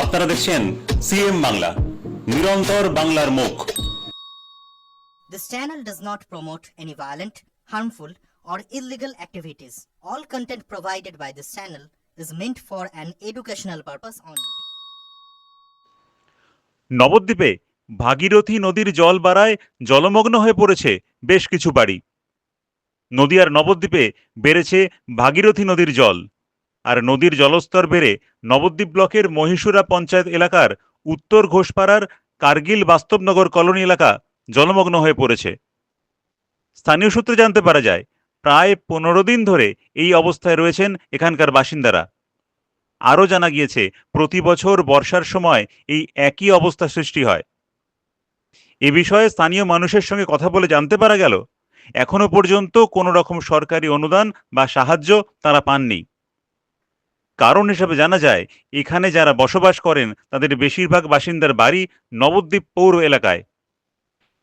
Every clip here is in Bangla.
আপনারা দেখছেন সিএম বাংলা নিরন্তর বাংলার মুখ। This channel does not promote any violent harmful or illegal activities all content provided by this channel is meant for an educational purpose only নবদ্বীপে ভাগীরথী নদীর জল বাড়ায় জলমগ্ন হয়ে পড়েছে বেশ কিছু বাড়ি। নদীয়ার নবদ্বীপে বেড়েছে ভাগীরথী নদীর জল। আর নদীর জলস্তর বেড়ে নবদ্বীপ ব্লকের মহীশুরা পঞ্চায়েত এলাকার উত্তর ঘোষপাড়ার কার্গিল বাস্তবনগর কলোনি এলাকা জলমগ্ন হয়ে পড়েছে। স্থানীয় সূত্রে জানতে পারা যায়, প্রায় পনেরো দিন ধরে এই অবস্থায় রয়েছেন এখানকার বাসিন্দারা। আরও জানা গিয়েছে, প্রতি বছর বর্ষার সময় এই একই অবস্থা সৃষ্টি হয়। এ বিষয়ে স্থানীয় মানুষের সঙ্গে কথা বলে জানতে পারা গেল এখনও পর্যন্ত কোনো রকম সরকারি অনুদান বা সাহায্য তারা পাননি। কারণ হিসেবে জানা যায়, এখানে যারা বসবাস করেন, তাদের বেশিরভাগ বাসিন্দার বাড়ি নবদ্বীপ পৌর এলাকায়।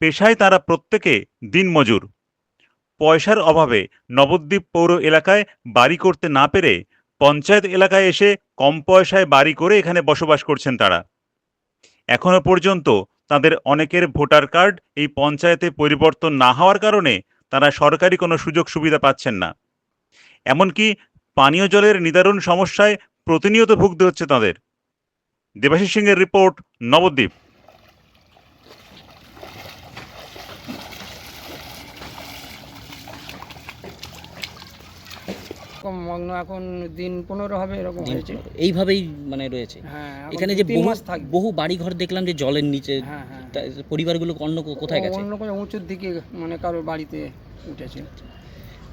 পেশায় তারা প্রত্যেকে দিনমজুর পয়সার অভাবে নবদ্বীপ পৌর এলাকায় বাড়ি করতে না পেরে পঞ্চায়েত এলাকায় এসে কম পয়সায় বাড়ি করে এখানে বসবাস করছেন তারা। এখনও পর্যন্ত তাদের অনেকের ভোটার কার্ড এই পঞ্চায়েতে পরিবর্তন না হওয়ার কারণে তারা সরকারি কোনো সুযোগ সুবিধা পাচ্ছেন না। এমনকি পানীয় জলের নিদারুণ সমস্যায় প্রতিনিয়ত ভুগতে হচ্ছে তাদের। দেবাশিস সিংয়ের রিপোর্ট নবদ্বীপ। মগ্ন এখন দিন পনেরো হবে এরকম হয়েছে। এইভাবেই মানে রয়েছে। হ্যাঁ এখানে যে বহু বহু বাড়িঘর দেখলাম যে জলের নিচে হ্যাঁ হ্যাঁ পরিবারগুলো অন্য কোথায় গেছে? অন্য কোনো উঁচুর দিকে মানে কারোর বাড়িতে উঠেছে।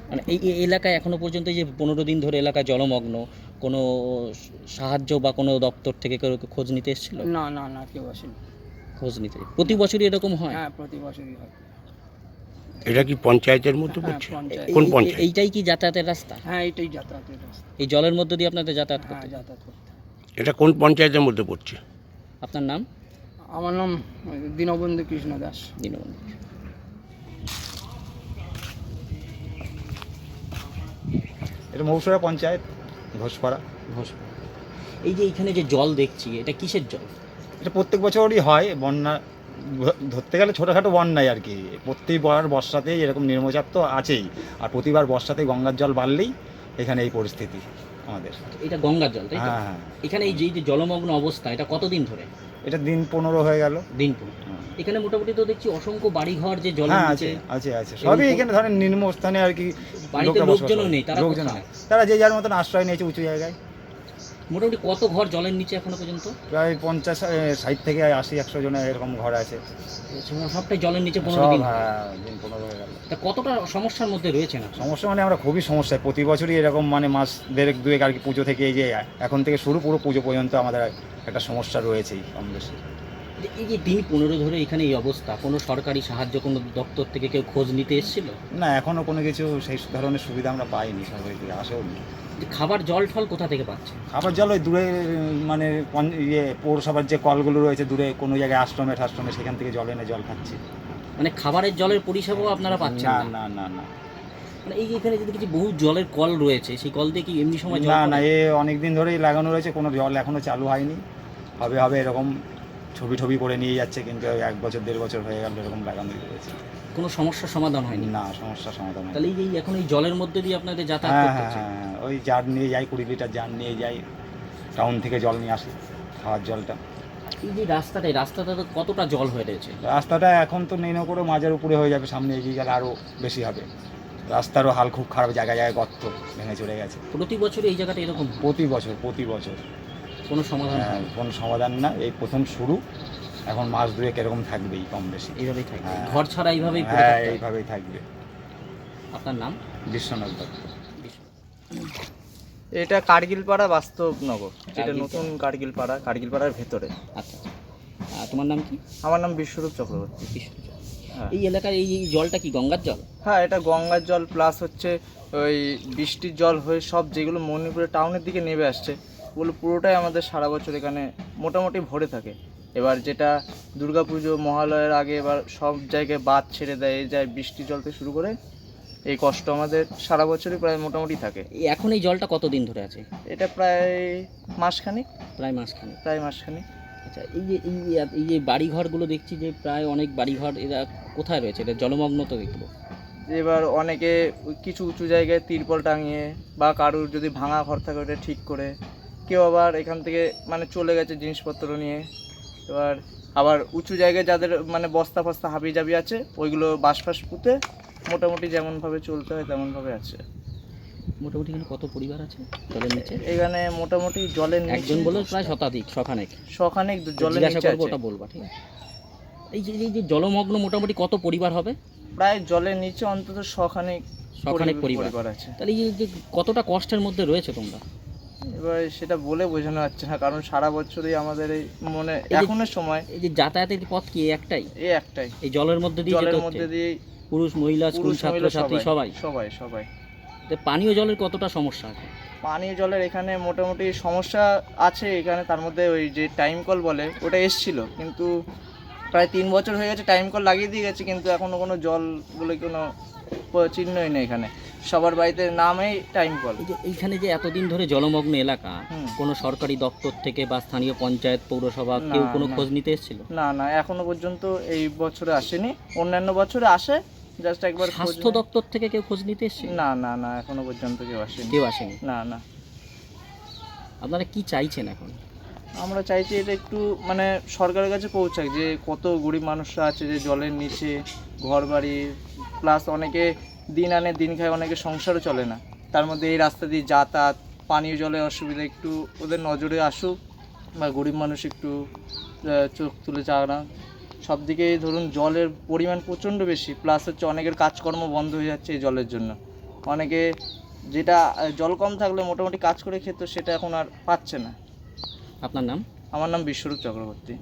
মানে এই এলাকায় এখনও পর্যন্ত যে পনেরো দিন ধরে এলাকা জলমগ্ন কোনো সাহায্য বা কোনো দপ্তর থেকে কেউ খোঁজ নিতে এসেছিল? না না না কেউ আসেনি। খোঁজ নিতে? প্রতি বছরই এরকম হয়? হ্যাঁ প্রতি বছরই হয়। এটা কি পঞ্চায়েতের মধ্যে হ্যাঁ পড়ছে? কোন পঞ্চায়েত? এইটাই কি যাতায়াতের রাস্তা? হ্যাঁ এইটাই যাতায়াতের রাস্তা। এই জলের মধ্যে দিয়ে আপনাদের যাতায়াত হ্যাঁ করতে? যাতায়াত করতে। এটা কোন পঞ্চায়েতের মধ্যে পড়ছে? আপনার নাম? আমার নাম দীনবন্ধু কৃষ্ণ দাস। দীনবন্ধু এটা মৌসুরা পঞ্চায়েত ঘোষপাড়া। ঘোষ এই যে এখানে যে জল দেখছি এটা কিসের জল? এটা প্রত্যেক বছরই হয় বন্যা ধরতে গেলে ছোটোখাটো বন্যায় আর কি। প্রতিবার বর্ষাতেই এরকম নির্মচাপ তো আছেই আর প্রতিবার বর্ষাতে গঙ্গার জল বাড়লেই এখানে এই পরিস্থিতি আমাদের। এটা গঙ্গার জল তাই হ্যাঁ হ্যাঁ। এখানে এই যে জলমগ্ন অবস্থা এটা কতদিন ধরে? এটা দিন পনেরো হয়ে গেল। দিন পনেরো। এখানে মোটামুটি তো দেখছি অসংখ্য বাড়িঘর যে জলের হ্যাঁ আছে আছে আছে। সবই এখানে ধরেন নিম্ন স্থানে আর কি বাড়িতে করে। নেই, তারা লোকজন তারা যে যার মতন আশ্রয় নিয়েছে উঁচু জায়গায়। মোটামুটি কত ঘর জলের নিচে এখনও পর্যন্ত? প্রায় পঞ্চাশ ষাট থেকে আশি একশো জনের এরকম ঘর আছে। সবটাই জলের নিচে পনেরো দিন। হ্যাঁ দিন পনেরো হয়ে গেল। তা কতটা সমস্যার মধ্যে রয়েছে না? সমস্যা মানে আমরা খুবই সমস্যায়। প্রতি বছরই এরকম মানে মাস দেড়েক দুয়েক আর কি পুজো থেকে এই যে এখন থেকে শুরু পুরো পুজো পর্যন্ত আমাদের একটা সমস্যা রয়েছেই কম বেশি এই যে দিন পনেরো ধরে এখানে এই অবস্থা কোনো সরকারি সাহায্য কোনো দপ্তর থেকে কেউ খোঁজ নিতে এসেছিল? না এখনও কোনো কিছু সেই ধরনের সুবিধা আমরা পাইনি সরকারি থেকে আসেও নি খাবার জল টল কোথা থেকে পাচ্ছে খাবার জল ওই দূরে মানে ইয়ে পৌরসভার যে কলগুলো রয়েছে দূরে কোনো জায়গায় আশ্রমে ঠাশ্রমে সেখান থেকে জল এনে জল খাচ্ছি। মানে খাবারের জলের পরিষেবাও আপনারা পাচ্ছেন না না? না না মানে এই এখানে যদি কিছু বহু জলের কল রয়েছে সেই কল দিয়ে কি এমনি সময় না না এ অনেক দিন ধরেই লাগানো রয়েছে কোনো জল এখনও চালু হয়নি। হবে হবে এরকম ছবি টবি করে নিয়ে যাচ্ছে কিন্তু এক বছর দেড় বছর হয়ে গেল এরকম লাগানোই রয়েছে কোনো সমস্যার সমাধান হয়নি? না সমস্যার সমাধান হয়নি। তাহলে এই এখন এই জলের মধ্যে দিয়ে আপনাদের যাতায়াত হ্যাঁ করতে হ্যাঁ হচ্ছে? হ্যাঁ ওই জার নিয়ে যাই কুড়ি লিটার জার নিয়ে যাই টাউন থেকে জল নিয়ে আসি খাওয়ার জলটা। এই যে রাস্তাটা এই রাস্তাটা তো কতটা জল হয়ে রয়েছে? রাস্তাটা এখন তো নেই না করে মাঝের উপরে হয়ে যাবে সামনে এগিয়ে গেলে আরও বেশি হবে। রাস্তারও হাল খুব খারাপ জায়গায় জায়গায় গর্ত ভেঙে চলে গেছে। প্রতি বছর এই জায়গাটা এরকম? প্রতি বছর প্রতি বছর। কোনো সমাধান হ্যাঁ, না। কোনো সমাধান না এই প্রথম শুরু। এখন মাস দুয়েক এরকম থাকবেই কম বেশি। এইভাবেই থাকে হ্যাঁ। ঘর ছাড়া এইভাবেই পড়ে হ্যাঁ থাকতে হয়। এইভাবেই থাকবে। আপনার নাম? বিশ্বনাথ দত্ত। এটা কার্গিল পাড়া বাস্তবনগর। এটা কার্গিল নতুন কার্গিল পাড়া কার্গিল পাড়ার ভেতরে। আচ্ছা আচ্ছা। আর তোমার নাম কি? আমার নাম বিশ্বরূপ চক্রবর্তী। হ্যাঁ। এই এলাকার এই এই জলটা কি গঙ্গার জল? হ্যাঁ এটা গঙ্গার জল প্লাস হচ্ছে ওই বৃষ্টির জল হয়ে সব যেগুলো মণিপুরের টাউনের দিকে নেমে আসছে। ওগুলো পুরোটাই আমাদের সারা বছর এখানে মোটামুটি ভরে থাকে। এবার যেটা দুর্গাপুজো মহালয়ের আগে এবার সব জায়গায় বাদ ছেড়ে দেয় এই যায় বৃষ্টি জল থেকে শুরু করে এই কষ্ট আমাদের সারা বছরই প্রায় মোটামুটি থাকে। এখন এই জলটা কতদিন ধরে আছে? এটা প্রায় মাসখানিক। প্রায় মাসখানে প্রায় মাসখানিক। আচ্ছা এই যে এই যে- এই যে বাড়িঘরগুলো দেখছি যে প্রায় অনেক বাড়িঘর এরা কোথায় রয়েছে? এটা জলমগ্ন তো এগুলো এবার অনেকে কিছু উঁচু জায়গায় তিরপল টাঙিয়ে বা কারুর যদি ভাঙা ঘর থাকে ওটা ঠিক করে কেউ আবার এখান থেকে মানে চলে গেছে জিনিসপত্র নিয়ে। এবার আবার উঁচু জায়গায় যাদের মানে বস্তা ফস্তা হাবি জাবি আছে ওইগুলো বাঁশ ফাঁস পুঁতে মোটামুটি যেমনভাবে চলতে হয় তেমনভাবে আছে। মোটামুটি এখানে কত পরিবার আছে জলের নিচে? এখানে মোটামুটি জলের নিচে একজন বলে প্রায় শতাধিক শখানেক। শখানেক জলের নিচে আছে। ওটা বলবা ঠিক আছে? এই যে এই যে জলমগ্ন মোটামুটি কত পরিবার হবে? প্রায় জলের নিচে অন্তত শখানেক শখানেক পরিবার পরিবার। আছে। তাহলে এই যে কতটা কষ্টের মধ্যে রয়েছে তোমরা? এবার সেটা বলে বোঝানো যাচ্ছে না কারণ সারা বছরই আমাদের এই মনে এখনের সময় এই যে যাতায়াতের পথ কি একটাই? এই একটাই। এই জলের মধ্যে দিয়ে জলের মধ্যে দিয়ে পুরুষ মহিলা স্কুল ছাত্রছাত্রী সবাই সবাই? সবাই তো পানীয় জলের কতটা সমস্যা আছে পানীয় জলের এখানে মোটামুটি সমস্যা আছে এখানে তার মধ্যে ওই যে টাইম কল বলে ওটা এসছিল। কিন্তু প্রায় তিন বছর হয়ে গেছে টাইম কল লাগিয়ে দিয়ে গেছে কিন্তু এখনও কোনো জল বলে কোনো চিহ্নই নেই এখানে। সবার বাড়িতে নামেই টাইম কল এইখানে যে এতদিন ধরে জলমগ্ন এলাকা। কোনো সরকারি দপ্তর থেকে বা স্থানীয় পঞ্চায়েত পৌরসভা কেউ কোনো খোঁজ নিতে এসেছিল? না না এখনও পর্যন্ত এই বছরে আসেনি। অন্যান্য বছরে আসে জাস্ট একবার স্বাস্থ্য দপ্তর থেকে কেউ খোঁজ নিতে এসেছে না না না এখনও পর্যন্ত কেউ আসেনি। কেউ আসেনি? না না। আপনারা কি চাইছেন এখন? আমরা চাইছি এটা একটু মানে সরকারের কাছে পৌঁছাক যে কত গরিব মানুষরা আছে যে জলের নিচে ঘর বাড়ি প্লাস অনেকে দিন আনে দিন খায় অনেকে সংসারও চলে না। তার মধ্যে এই রাস্তা দিয়ে যাতায়াত পানীয় জলের অসুবিধা একটু ওদের নজরে আসুক বা গরিব মানুষ একটু চোখ তুলে চাওয়া সব দিকে ধরুন জলের পরিমাণ প্রচণ্ড বেশি প্লাস হচ্ছে অনেকের কাজকর্ম বন্ধ হয়ে যাচ্ছে এই জলের জন্য। অনেকে যেটা জল কম থাকলে মোটামুটি কাজ করে খেত সেটা এখন আর পাচ্ছে না। আপনার নাম? আমার নাম বিশ্বরূপ চক্রবর্তী।